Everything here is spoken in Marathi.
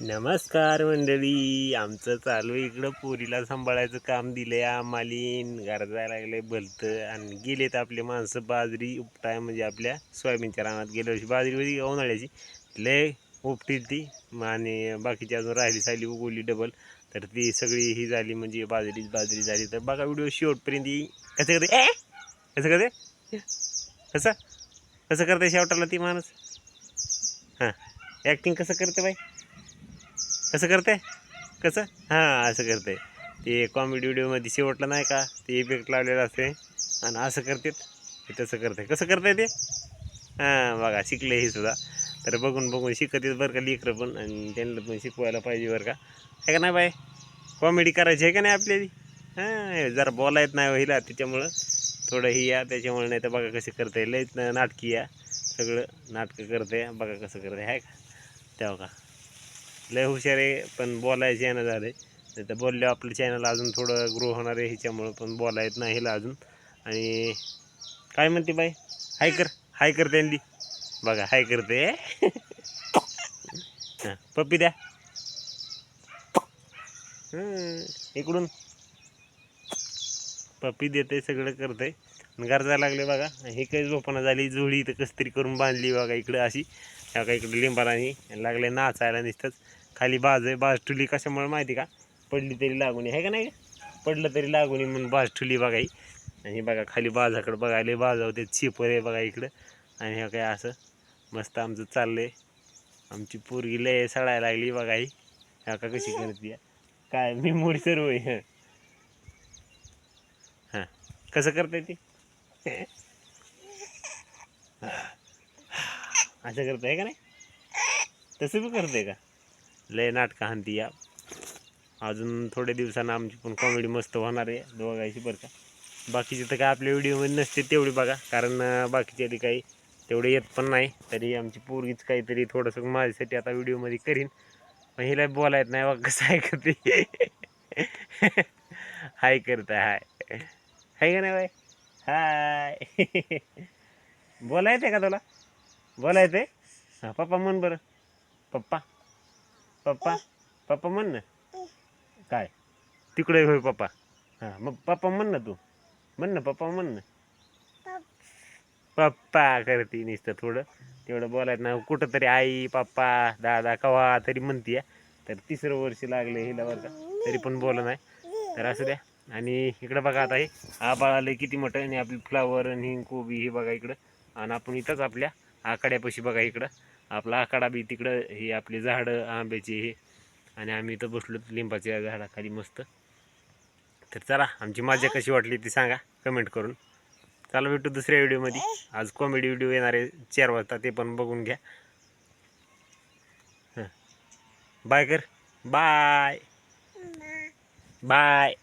नमस्कार मंडळी. आमचं चालू आहे इकडं पोरीला सांभाळायचं काम दिलंय आम्हालीन. गरजा जायला लागले भलतं. आणि गेलेत आपले माणसं बाजरी उपटाय म्हणजे आपल्या सोयाबीनच्या रानात गेल्या वर्षी बाजरी होती उन्हाळ्याची? लय उपटील ती. आणि बाकीची अजून राहिली सायली उगवली डबल तर ती सगळी ही झाली म्हणजे बाजरीच बाजरी झाली. तर बघा व्हिडिओ शेवटपर्यंत येईल. कसं करते? ए? कसं करते? कसं? कसं करते शेवटाला ती माणूस? हां. ॲक्टिंग कसं करते बाई? कसं करते? कसं? हां असं करते. ते कॉमेडी व्हिडिओमध्ये शेवटला नाही का? ते इफेक्ट लावलेला असते. आणि असं करतात ते तसं करते. कसं करते ते? हां बघा शिकले हे सुद्धा. तर बघून बघून शिकत येत बरं का लेकरं पण. आणि त्यांना पण शिकवायला पाहिजे बरं का. आहे का नाही बाय कॉमेडी करायची आहे का नाही आपल्याली? हां जरा बोला येत नाही व्हायला त्याच्यामुळं. थोडं ही या त्याच्यामुळे नाही तर बघा कसे करते. लयच नाटकी या. सगळं नाटकं करते. बघा कसं करते. आहे का? तेव्हा का. लय हुशार आहे पण बोलायचं ना झालं. नाही तर बोलल्यावर आपलं चॅनल अजून थोडं ग्रो होणार आहे ह्याच्यामुळं पण बोलायचं नाही हिला अजून. आणि काय म्हणते बाई? हाय कर हाय कर त्यांनी. बघा हाय करते. हां पप्पी द्या. इकडून. पप्पी देते सगळं करते गरजा लागले बघा. हे काही झोपणं झाली जुळी तर कस तरी करून बांधली बघा इकडं अशी. बघा का इकडे लिंबारानी लागले नाचायला नुसतंच. खाली बाज आहे बाज ठुली कशामुळे माहिती का? पडली तरी लागून आहे का नाही? पडलं तरी लागून म्हणून बाज ठुली बघा आणि बघा खाली बाजाकडे बघायला बाजा होते छिपर आहे बघा इकडं. आणि हे काय असं मस्त आमचं चाललं आहे आमची पोरगी लय सडायला लागली बघा ही. ह्या का कशी करते काय मी मोडी सर्व आहे हां कसं करताय ती? असं करताय का नाही? तसं बी करते का? लय नाटकं आणती या. अजून थोड्या दिवसानं आमची पण कॉमेडी मस्त होणार आहे दोघायची बरं का. बाकीचे तर काय आपल्या व्हिडिओमध्ये नसते तेवढी बघा कारण बाकीचे ते काही तेवढे येत पण नाही. तरी आमची पोरगीच काहीतरी थोडंसं माझ्यासाठी आता व्हिडिओमध्ये करीन. पण हिला बोलायत नाही बघ कसं ऐकते हाय करत हाय. हाय का नाही बाय हाय. बोलायचं आहे का तुला? बोलायचं आहे हां पप्पा म्हण बरं. पप्पा. पप्पा? पप्पा म्हण ना. काय? तिकडे होय पप्पा. हां मग पप्पा म्हण ना तू. म्हण ना पप्पा म्हण ना. पप्पा करते नुसतं थोडं. तेवढं बोलायचं ना कुठं तरी आई पप्पा दादा कवा तरी म्हणतीय तर तिसरं वर्ष लागले हिला बरं का. तरी पण बोल नाही. तर असं द्या. आणि इकडं बघा आता हे. आबाळ आलं किती मोठं आणि आपली फ्लावर आणि कोबी हे बघा इकडं. आणि आपण इथंच आपल्या आकाड्यापाशी बघा इकडं. आपला आकाडा बी तिकडं हे आपली झाडं आंब्याची हे. आणि आम्ही इथं बसलो लिंबाच्या झाडाखाली मस्त. तर चला आमची मजा कशी वाटली ती सांगा कमेंट करून. चला भेटू दुसऱ्या व्हिडिओमध्ये. आज कॉमेडी व्हिडिओ येणार आहे चार वाजता ते पण बघून घ्या. बाय कर. Bye bye